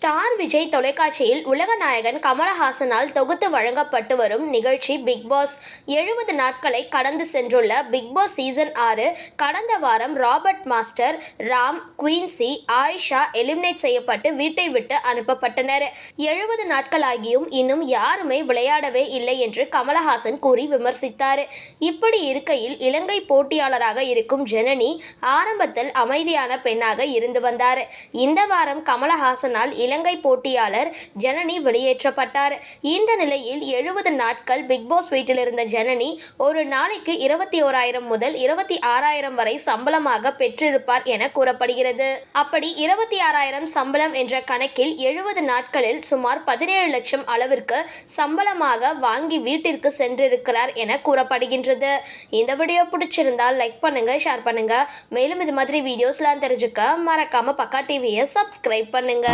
Star Vijay தொலைக்காட்சியில் உலகநாயகன் கமலஹாசனால் தொகுத்து வழங்கப்பட்டு வரும் நிகழ்ச்சி பிக் பாஸ். எழுபது நாட்களை கடந்து சென்றுள்ள பிக் பாஸ் சீசன் ஆறு கடந்த வாரம் Robert master Ram Queency Ayesha eliminate செய்யப்பட்டு வீட்டை விட்டு அனுப்பப்பட்டனர். எழுபது நாட்களாகியும் இன்னும் யாருமே விளையாடவே இல்லை என்று கமலஹாசன் கூறி விமர்சித்தார். இப்படி இருக்கையில் இலங்கை போட்டியாளராக இருக்கும் ஜெனனி ஆரம்பத்தில் அமைதியான பெண்ணாக இருந்து வந்தார். இந்த வாரம் கமலஹாசனால் இலங்கை போட்டியாளர் ஜனனி வெளியேற்றப்பட்டார். இந்த நிலையில் எழுபது நாட்கள் பிக் பாஸ் வீட்டில் இருந்த ஜனனி ஒரு நாளைக்கு இருபத்தி ஓராயிரம் முதல் இருபத்தி ஆறாயிரம் வரை சம்பளமாக பெற்றிருப்பார் என கூறப்படுகிறது. அப்படி இருபத்தி ஆறாயிரம் சம்பளம் என்ற கணக்கில் எழுபது நாட்களில் சுமார் பதினேழு லட்சம் அளவிற்கு சம்பளமாக வாங்கி வீட்டிற்கு சென்றிருக்கிறார் என கூறப்படுகின்றது. இந்த வீடியோ பிடிச்சிருந்தால் லைக் பண்ணுங்க ஷேர் பண்ணுங்க. மேலும் இது மாதிரி வீடியோஸ்லாம் தெரிஞ்சுக்க மறக்காம பக்கா டிவியை சப்ஸ்கிரைப் பண்ணுங்க.